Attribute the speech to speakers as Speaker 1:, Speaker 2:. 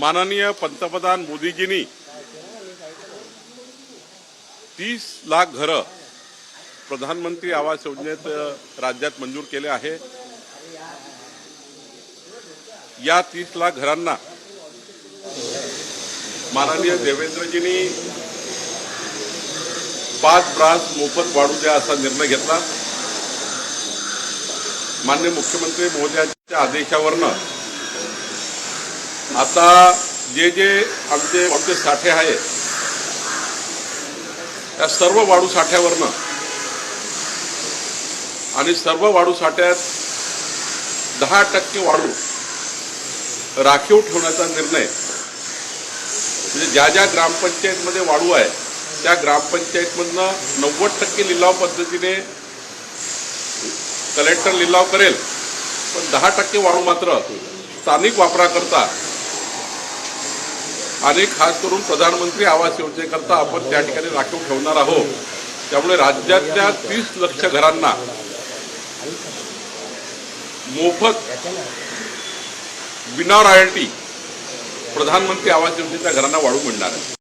Speaker 1: माननीय पंतप्रधान मोदीजींनी तीस लाख घरं प्रधानमंत्री आवास योजनेत राज्यात मंजूर केले आहे. या तीस लाख घरांना माननीय देवेंद्रजींनी पाच ब्रास मोफत वाढू द्या असा निर्णय घेतला. मान्य मुख्यमंत्री महोदयांच्या आदेशावरनं आता जे जे आमचे आमचे साठे आहे त्या सर्व वाढू साठ्यावरनं आणि सर्व वाढू साठ्यात दहा टक्के वाढू राखीव ठेवण्याचा निर्णय म्हणजे ज्या ज्या ग्रामपंचायतमध्ये वाढू आहे त्या ग्रामपंचायतमधनं नव्वद टक्के लिलाव पद्धतीने कलेक्टर लिलाव करेल पण दहा टक्के वाढू मात्र स्थानिक वापराकरता आणि खास करून प्रधानमंत्री आवास योजनेकरता आपण त्या ठिकाणी राखीव ठेवणार आहोत. त्यामुळे राज्यातल्या तीस लक्ष घरांना मोफत विना रॉयल्टी प्रधानमंत्री आवास योजनेच्या घरांना वाढू मिळणार आहे.